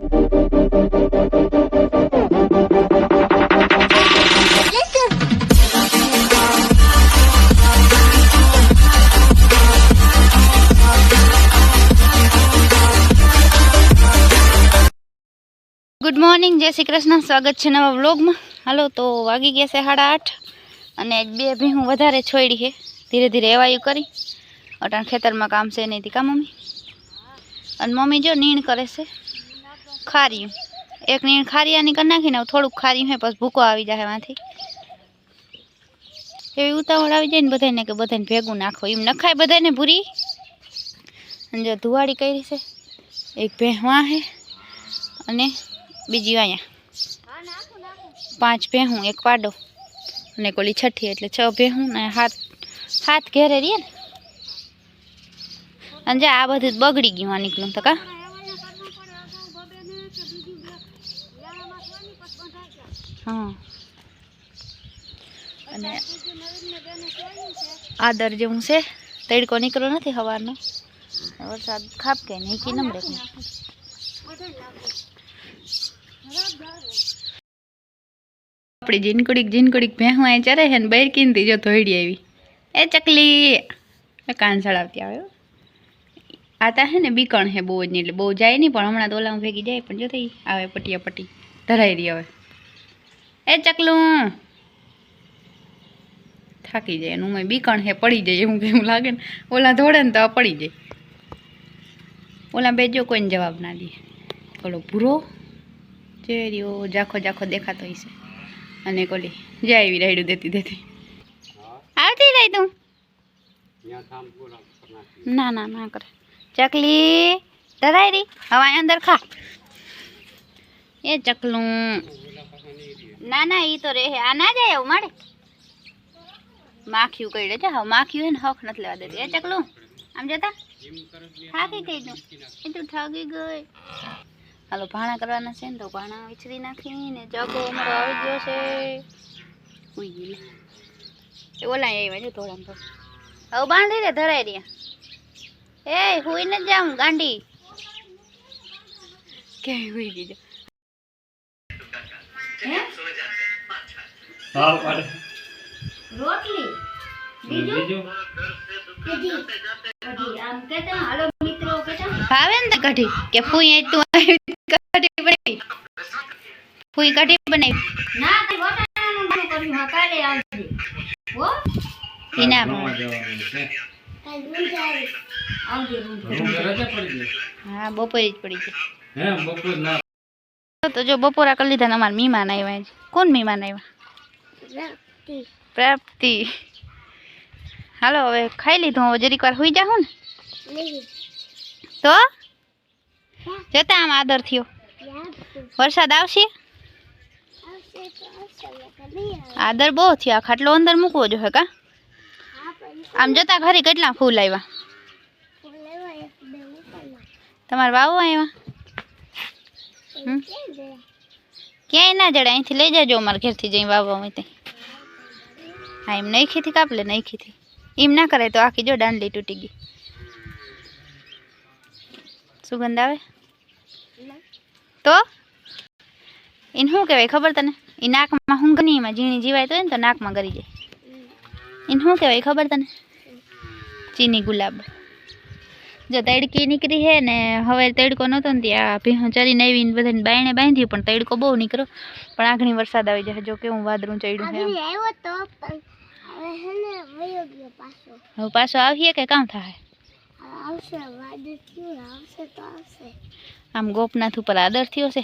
Good morning જય શ્રી કૃષ્ણ. સ્વાગત છે નવા વ્લોગમાં. હાલો, તો વાગી ગયા છે સાડા આઠ અને બે ભીહું વધારે છોડી છે. ધીરે ધીરે એવાયું કરી. અટાણ ખેતરમાં કામ છે નહીં કા મમ્મી? અને મમ્મી જો નીણ કરે છે. ખાર્યું એક નીણ ખારીયાની કરી નાખીને થોડુંક ખાર્યું હોય પછી ભૂકો આવી જાય એમાંથી. એવી ઉતાવળ આવી જાય ને બધાને કે બધાને ભેગું નાખો. એમ નખાય બધાને ભૂરી. અને જો ધુવાડી કરી છે. એક ભેહવા છે અને બીજી અહીંયા. પાંચ ભેહું એક પાડો અને કોલી છઠ્ઠી એટલે છ ભેહું ને હાથ હાથ ઘેરે રહીએ ને. અને આ બધું બગડી ગયું આ નીકળ્યું તો કા. હા. અને આદર જેવું છે. તડકો નીકળ્યો નથી સવારનો વરસાદ ખાપકે નહીં કે નમરે નહીં આપણી જીનકડીક જીનકડીક ભેહું અહીં ચરે છે ને બહાર કીનતી જો ધોઈડી આવી. એ ચકલી. એ કાન સડાવતી આવે હો. આ તા હે ને બીકણ હે બહુ જ નહીં એટલે બહુ જાય નહીં પણ હમણાં તો ઓલામાં ભેગી જાય પણ જો થઈ આવે પટિયા પટી. ધરાઈ રહી હવે. એ ચકલું. થાકી જાય એનું મેં બીકણ હે પડી જાય એવું કેવું લાગે ને. ઓલા ધોડે ને તો આ પડી જાય. ઓલા બે જો કોઈને જવાબ ના દે. ઓલો ભૂરો જે રહ્યો જાખો જાખો દેખાતો હશે. અને કોલી જે આવી રાયડું દેતી દેતી. આવતી રહી તું. ના ના ના કરે. ચકલી ધરાઈ રહી. હવે અહીં અંદર ખા. એ ચકલું. ના ના, ઈ તો રહે. આ ના જાય એવું માડે માખ્યું કઈ છે હવે માખ્યું એને હક નથી લેવા દેતી. એ ચકલું, આમ જતા? થાકી ગઈ તું. એ તું થાકી ગઈ. હાલો, ભાણા કરવાના છે ને તો ભાણા વિચરી નાખીને જગો અમારો આવી ગયો છે. ઉઈ ગઈ એ ઓલા આવ્યા જો થોડા તો. હવે બાંધી દે ધરાઈ રહ્યા. એ હુઈ ને જાઉં, ગાંડી. કે હુઈ ગઈ જો પાડે રોટલી? બીજું? ભાવે ને કઢી કે ફૂઈ તું કઢી બનાવી. ફૂઈ કઢી બનાવી. ના તે વટાણાનું બધું કર્યું હા કાલે આવજે. હો? હા બપોરે જ પડી છે હે બપોર ના તો જો બપોરા કરી લીધા અમારા મહેમાન આવ્યા છે. કોણ મહેમાન આવ્યા? પ્રાપ્તિ. હાલો હવે ખાઈ લીધું. હવે જરીક વાર સુઈ જાઉં ને? તો? જતા આમ આદર થયો. વરસાદ આવશે? આદર બહુ થયો. આ ખાટલો અંદર મૂકવો જોઈએ કા? આમ જતા ખરી કેટલા ફૂલ આવ્યા? તમારા વાવો આવ્યા? ક્યાંય ના જડે અહીંથી લઈ જાજો અમારા ઘેરથી જઈ વાવવા હોય તે. હા એમ નહીં ખીથી કાપ લે નહીં ખીથી એમ ના કરે તો આખી જો દાંડલી તૂટી ગઈ. સુગંધ આવે? તો? એને શું કહેવાય ખબર તને? એ નાકમાં હું નહીં એમાં ઝીણી જીવાય તો ને તો નાકમાં ગરી જાય. એને શું કહેવાય ખબર તને? ચીની ગુલાબ. જો તડકી નીકળી હે ને હવે તડકો નહોતો ને ત્યાં ભીહું ચરીને આવીને બધાને બાયણે બાંધ્યું પણ તડકો બહુ નીકળ્યો. પણ આઘણી વરસાદ આવી જાય જો કેવું વાદળું ચડ્યું છે આમ. હવે પાછો. આવીએ કે કામ થાય? આમ ગોપનાથ ઉપર આદર થયો છે?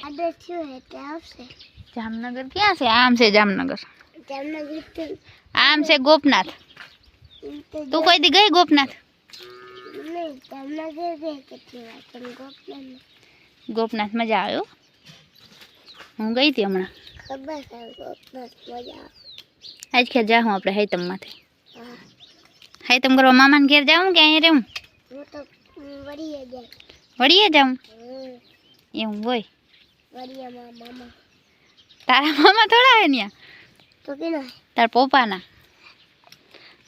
જામનગર ક્યાં છે? આમ છે જામનગર. આમ છે ગોપનાથ. તું કોઈ દી ગઈ ગોપનાથ? ગોપનાથ મજા આવ્યો? હું ગઈ હતી હમણાં? આજ ખેર જાઉં આપણે હૈતમમાંથી હૈતમ કરવા મામાને ઘેર જાઉં કે અહીંયા રહેવું? વળીએ જાઉં? એવું હોય. તારા મામા થોડા હે ત્યાં તારા પપ્પાના?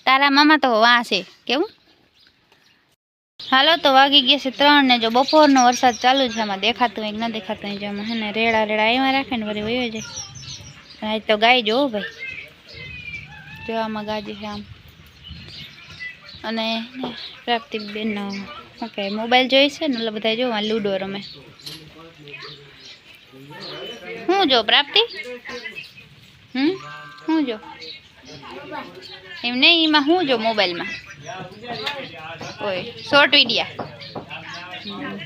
તારા મામા તો વાં છે. કેવું? હાલો તો વાગી ગયા છે ત્રણ ને જો બપોરનો વરસાદ ચાલુ છે, આમાં દેખાતું હોય કે ન દેખાતું હોય જો આમાં હે ને રેડા રેડા એમાં રાખે ને વળી વયો જાય. આજ તો ગાય જો હો ભાઈ. જો આમાં ગાજી છે આમ. અને ને પ્રાપ્તિબેનનો શું કહે મોબાઈલ જોઈ છે ને એટલે બધા જો આ લૂડો રમે. હું જો પ્રાપ્તિ? હમ? હું જો? એમ નહીં, એમાં હું જો મોબાઈલમાં? ઓય શોર્ટ વિડીયા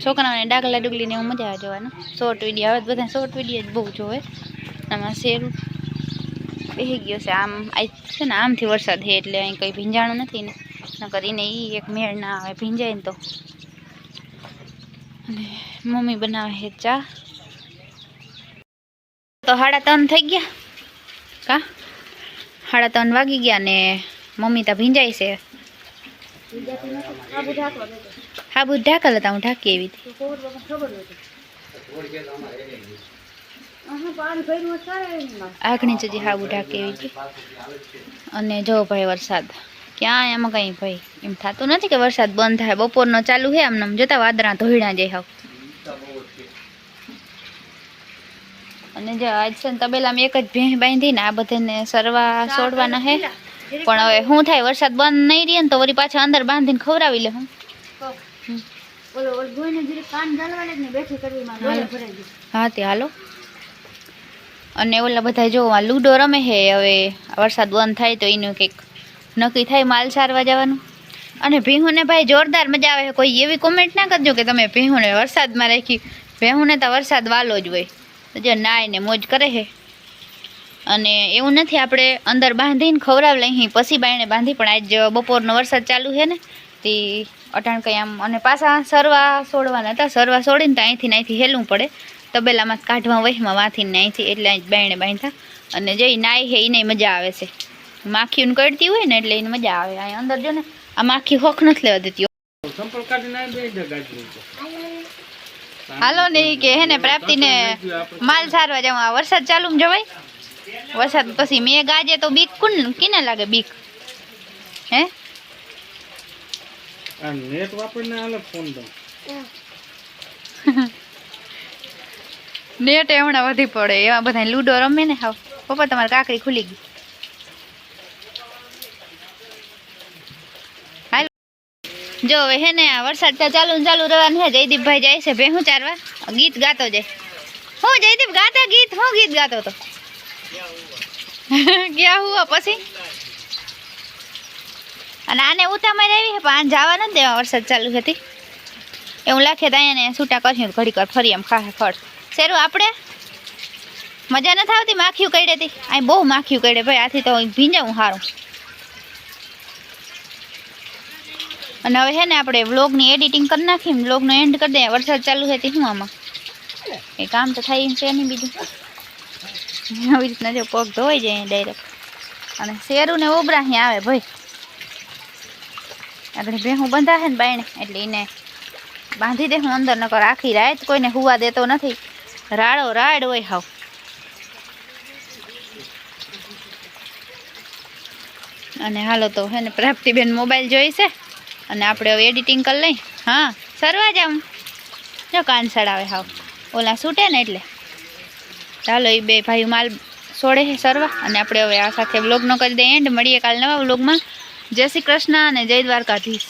છોકરાઓને ડાગલા ડુગલીને એવું મજા આવે જોવાનું. શોર્ટ વિડીયા આવે બધા શોર્ટ વિડિયો જ બહુ જોવે. આમાં શેરું? બેસી ગયો છે આમ આ છે ને આમથી વરસાદ છે એટલે અહીં કંઈ ભીંજાણું નથી ને. કરીને એ એક મેળ ના આવે, ભીંજાય ને તો. અને મમ્મી બનાવે છે ચા. તો સાડા ત્રણ થઈ ગયા. કા? સાડા ત્રણ વાગી ગયા ને મમ્મી તો ભીંજાય છે. હા, બધું ઢાકલ હતા, હું ઢાંકી એવી આગની સુધી હાબુ ઢાંકી એવી હતી. અને જો ભાઈ, વરસાદ. ક્યાં એમાં કંઈ ભાઈ, એમ થતું નથી કે વરસાદ બંધ થાય, બપોરનો ચાલુ છે આમને આમ, જોતા વાદળા ધોઈડા જાય હાવ. અને જે આજ છે તબેલામાં એક જ ભેંસ બાંધીને આ બધાને સરવા છોડવાના હે. પણ હવે શું થાય વરસાદ બંધ નહીં રહે ને તો વળી પાછા અંદર બાંધીને ખવડાવી લે હું. હા તે હાલો. અને ઓલા બધા જો લૂડો રમે છે હવે વરસાદ બંધ થાય તો એનું કંઈક નક્કી થાય માલ સારવા જવાનું. અને ભીહુને ભાઈ જોરદાર મજા આવે કોઈ એવી કોમેન્ટ ના કરજો કે તમે ભીહુને વરસાદમાં રાખી ભેહુને તો વરસાદ વાલો જ હોય. જો નાય ને મોજ કરે છે. અને એવું નથી આપણે અંદર બાંધીને ખવડાવ લઈ પછી બાયણે બાંધી પણ આજ બપોરનો વરસાદ ચાલુ છે ને તે અટાણ કંઈ આમ અને પાછા સરવા સોડવાના હતા. સરવા સોડીને તો અહીંથી અહીંથી હેલવું પડે. તબેલામાં કાઢવા વહીમાં વાંથીને અહીંથી એટલે અહીં બાયણે બાંધતા અને જે નાય છે એને મજા આવે છે. માખીઓને કરતી હોય ને એટલે એને મજા આવે. અહીં અંદર જો ને આ માખી હોખ નથી લેવા દેતી. હાલો ને કે હે ને પ્રાપ્તિને માલ સારવા જવા આ વરસાદ ચાલુ જવાય વરસાદ પછી મેં ગાજે તો બીક કોણ કિને લાગે બીક? હે? આ નેટ વાપરીને હાલે ફોન તો. નેટ હમણાં વધી પડે. એવા બધા લૂડો રમે ને હાવ. પપ્પા તમારી કાકડી ખુલી ગઈ. હાલ. જો હવે હે ને આ વરસાદ તો ચાલુ ને ચાલુ રહેવાનું છે જયદીપભાઈ જાય છે ભેહું ચારવા. ગીત ગાતો જાય. હું જયદીપ ગાતા ગીત? હું ગીત ગાતો તો. ક્યાં હુઆ પછી? અને આને ઉતામાં રહેવી પણ આને જવા નથી દેવા, વરસાદ ચાલુ હતી. એવું લાગે તો અહીંયા છૂટા કર્યું ઘડી કર ફરી એમ ખાહે ફળ શેરું, આપણે? મજા નથી આવતી? માખીયું કઈડે હતી? અહીં બહુ માખીયું કઈડે ભાઈ, આથી તો ભીંજાવું સારું અને હવે છે ને આપણે વ્લોગની એડિટિંગ કરી નાખી વ્લોગનો એન્ડ કરી દઈએ. વરસાદ ચાલુ છે તે શું આમાં? એ કામ તો થાય છે નહીં બીજું. આવી રીતના જો પગ ધોઈ જાય ડાયરેક્ટ અને શેરું ને ઉભરા અહીં આવે ભાઈ. આગળ ભેહું બંધાશે ને બાયણે, એટલે એને બાંધી દે હું અંદર, નકર આખી રાત કોઈને હુવા દેતો નથી. રાડો રાડ હોય હાવ. અને હાલો તો હે ને પ્રાપ્તિબેન મોબાઈલ જોઈશે. અને આપણે હવે એડિટિંગ કરી લઈ. હા, સરવા જાઉં. જો કાન સડાવે હાવ. ઓલા છૂટે ને એટલે. ચાલો એ બે ભાઈ માલ છોડે છે સરવા. અને આપણે હવે આ સાથે વ્લોગનો કરી દઈએ. એન્ડ મળીએ કાલ નવા બ્લોગમાં જય શ્રી કૃષ્ણ અને જય દ્વારકાધીશ.